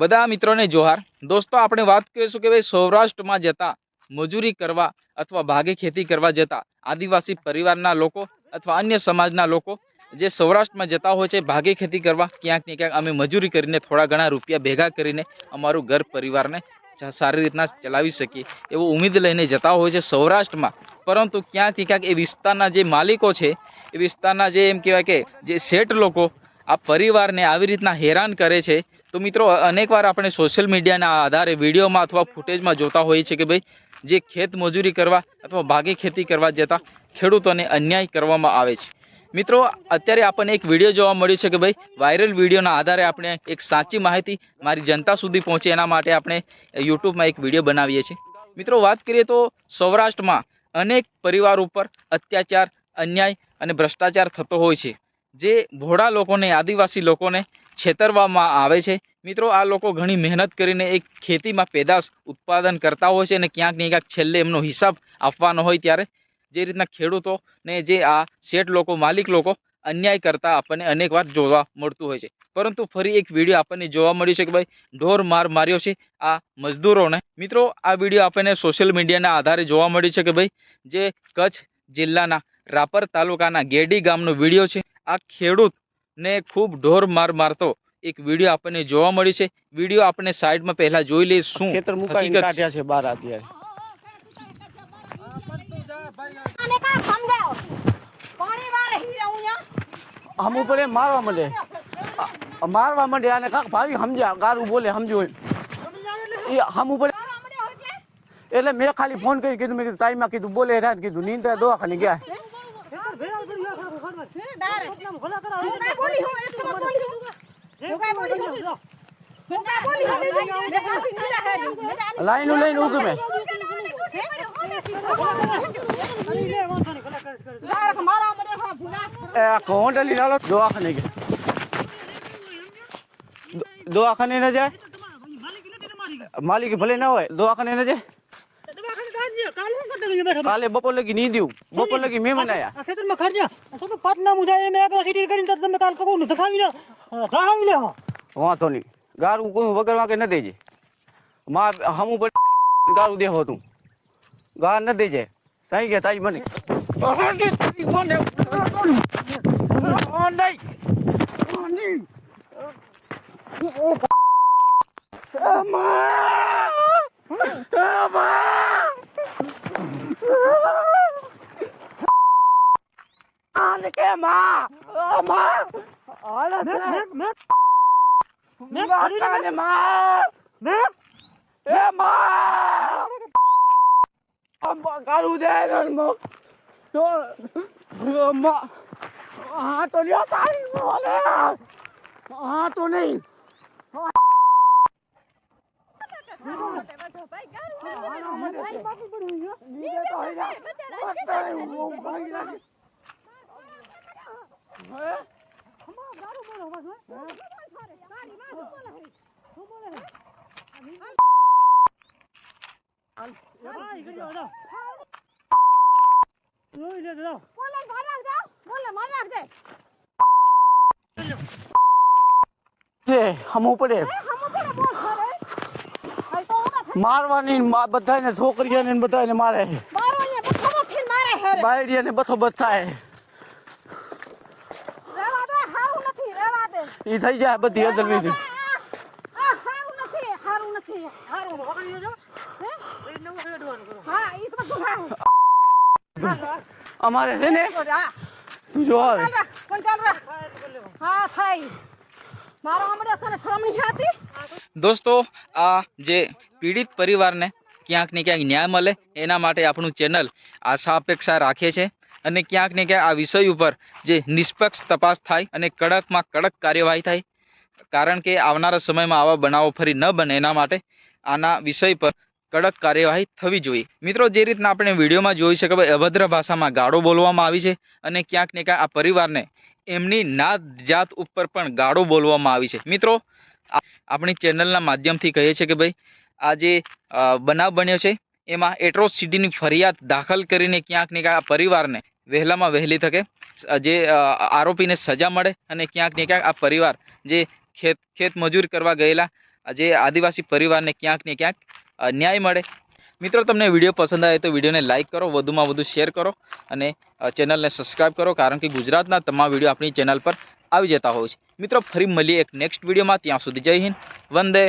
બધા મિત્રોને જોહાર. દોસ્તો, આપણે વાત કરીશું કે ભાઈ સૌરાષ્ટ્રમાં જતા મજૂરી કરવા અથવા ભાગે ખેતી કરવા જતા આદિવાસી પરિવારના લોકો અથવા અન્ય સમાજના લોકો જે સૌરાષ્ટ્રમાં જતા હોય છે ભાગે ખેતી કરવા, ક્યાંક ને ક્યાંક અમે મજૂરી કરીને થોડા ઘણા રૂપિયા ભેગા કરીને અમારું ઘર પરિવારને સારી રીતના ચલાવી શકીએ એવો ઉમેદ લઈને જતા હોય છે સૌરાષ્ટ્રમાં. પરંતુ ક્યાંક ક્યાંક એ વિસ્તારના જે માલિકો છે, એ વિસ્તારના જે એમ કહેવાય કે જે શેઠ લોકો આ પરિવારને આવી રીતના હેરાન કરે છે. તો મિત્રો, અનેકવાર આપણે સોશિયલ મીડિયાના આધારે વિડીયોમાં અથવા ફૂટેજમાં જોતા હોઈએ છીએ કે ભાઈ, જે ખેત મજૂરી કરવા અથવા ભાગે ખેતી કરવા જતા ખેડૂતોને અન્યાય કરવામાં આવે છે. મિત્રો, અત્યારે આપણને એક વીડિયો જોવા મળ્યો છે કે ભાઈ વાયરલ વિડીયોના આધારે આપણે એક સાચી માહિતી મારી જનતા સુધી પહોંચે એના માટે આપણે યુટ્યુબમાં એક વીડિયો બનાવીએ છીએ. મિત્રો, વાત કરીએ તો સૌરાષ્ટ્રમાં અનેક પરિવાર ઉપર અત્યાચાર, અન્યાય અને ભ્રષ્ટાચાર થતો હોય છે. જે ભોળા લોકોને, આદિવાસી લોકોને છેતરવામાં આવે છે. મિત્રો, આ લોકો ઘણી મહેનત કરીને એક ખેતીમાં પેદાશ ઉત્પાદન કરતા હોય છે અને ક્યાંક ને ક્યાંક છેલ્લે એમનો હિસાબ આપવાનો હોય ત્યારે જે રીતના ખેડૂતોને જે આ શેઠ લોકો, માલિક લોકો અન્યાય કરતા આપણને અનેકવાર જોવા મળતું હોય છે. પરંતુ ફરી એક વીડિયો આપણને જોવા મળ્યું છે કે ભાઈ, ઢોર માર માર્યો છે આ મજદૂરોને. મિત્રો, આ વીડિયો આપણને સોશિયલ મીડિયાના આધારે જોવા મળ્યું છે કે ભાઈ, જે કચ્છ જિલ્લાના રાપર તાલુકાના ગેડી ગામનો વીડિયો છે. આ ખેડૂતને ખૂબ ઢોર માર મારતો. એક વીડિયો આપણને જોવા મળ્યું છે. વીડિયો આપણે સાઈડમાં પહેલા જોઈ લઈએ શું ખેતર મુકાઈને કાઢ્યા છે બાર અત્યારે હમ ઉપર મારવા માંડે. મારવા માંડે અને કાક ભાવી સમજ્યા ગારું બોલે સમજ્યું એમ. એ હમ ઉપર એટલે? મેં ખાલી ફોન કરી કીધું મેં કીધું તાઈમાં કીધું બોલે રાત કીધું નીંદરા દવાખાને ગયા. લાઈનો, લઈને ઊભી મેં એ કોંડલી લાલો, દવાખાને દ- દવાખાને ન જાય? માલિક ભલે ના હોય, દવાખાને ન જાય? કાલે બપોર લગી નીંદ્યું બપોર લગી મહેમાન આયા ખેતરમાં ખર્ચા તો પાટના મુજાય. મેં આગળ સીટી કરીને તમે કાલ કકોનું ધખાવી ના ધખાવી લે. વાંધો નહીં. ગારું કોઈ વગર વાગે ન દેજે. માં હમું પર ગારું દેહો તું. ગાર ન દેજે. સાઈ ગયા તાઈ મને. આને કે માં માં આલે મેં મેં મેં માતાને માં મેં એ માં અમ્મા ગારું દે ને તો માં હા તો લ્યો તારી બોલે હા તો નહીં નીચે તો હઈ જા બતાય હું ભાગી નાખી હે ભાઈ ગયો જા જોઈ લે જા બોલે મારા જાવ બોલે મારા દે છે હમું પડે હમ કોને બોલ કરે આઈ તો ઓના મારવાની મા- બધાને છોકરીઓને ને બધાને મારે મારો અહીંયા બખમો થી મારે હેરે બાયડીને બથો બથ થાય રેવા દે હાવ નથી રેવા દે ઈ થઈ જાય બધી અદલ વિધિ આ હારું નથી હારું નથી હારું પકડી લો હે એ નવો હેડવાનું કરો હા ઈ તો બધી હા અમારે છે ને તું જો રા હા થાય મારો હમણાં તને શરમ નહીં હતી દોસ્તો આ જે પીડિત પરિવારને ક્યાંક ને ક્યાંક ન્યાય મળે એના માટે આપણું ચેનલ આશા અપેક્ષા રાખે છે. અને ક્યાંક ને ક્યાંક આ વિષય ઉપર જે નિષ્પક્ષ તપાસ થાય અને કડકમાં કડક કાર્યવાહી થાય. કારણ કે આવનારા સમયમાં આવા બનાવો ફરી ન બને એના માટે આના વિષય પર કડક કાર્યવાહી થવી જોઈએ. મિત્રો, જે રીતના આપણે વિડીયોમાં જોઈ છે કે ભાઈ અભદ્ર ભાષામાં ગાળો બોલવામાં આવી છે અને ક્યાંક ને ક્યાંક આ પરિવારને એમની નાત જાત ઉપર પણ ગાળો બોલવામાં આવી છે. મિત્રો આપણી ચેનલના માધ્યમથી કહીએ છીએ કે ભાઈ, આ જે બનાવ બન્યો છે, એમાં એટ્રોસિટીની ફરિયાદ દાખલ કરીને ક્યાંક ને ક્યાંક આ પરિવારને વહેલામાં વહેલી તકે જે આરોપીને સજા મળે અને ક્યાંક ને ક્યાંક આ પરિવાર જે ખેત ખેત મજૂર કરવા ગયેલા જે આદિવાસી પરિવારને ક્યાંક ને ક્યાંક ન્યાય મળે. મિત્રો, તમને વીડિયો પસંદ આવે તો વિડીયોને લાઇક કરો, વધુમાં વધુ શેર કરો અને ચેનલને સબસ્ક્રાઇબ કરો કારણ કે ગુજરાતના તમામ વીડિયો આપણી ચેનલ પર આવી જતા હોય છે. મિત્રો, ફરી મળીએ એક નેક્સ્ટ વિડીયોમાં. ત્યાં સુધી જય હિન્દ. વંદે